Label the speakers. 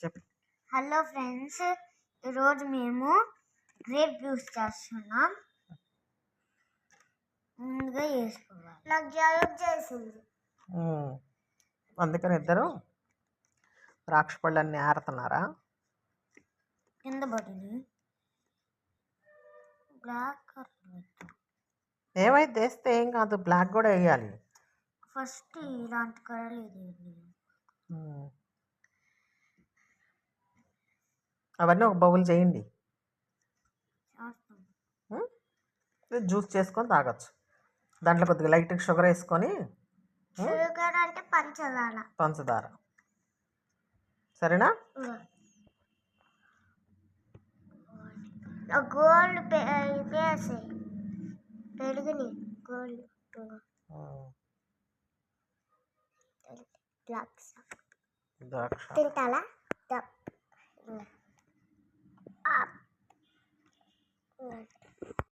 Speaker 1: చెప్పు
Speaker 2: hello friends ఈరోజు మేము గ్రేప్ జ్యూస్ చేస్తున్నాం. ముందుగా వేసుకోవాలి. నాకు జలుబు చేసింది.
Speaker 1: అందుకని ఇద్దరు ద్రాక్ష పళ్ళన్నీ ఆరుతున్నారా?
Speaker 2: కింద పడింది. బ్లాక్
Speaker 1: ఏమైతే వేస్తే ఏం కాదు బ్లాక్ కూడా వేయాలి.
Speaker 2: ఫస్ట్ ఇలాంటి కలర్ ఇది
Speaker 1: అవన్నీ ఒక బౌల్ చేయండి. జ్యూస్ చేసుకొని తాగొచ్చు. దాంట్లో కొద్దిగా లైట్ షుగర్ వేసుకొని
Speaker 2: అంటే పంచదార.
Speaker 1: పంచదార. సరేనా?
Speaker 2: గోల్డ్ పెరుగుని
Speaker 1: ద్రాక్ష.
Speaker 2: తింటాలా Oh.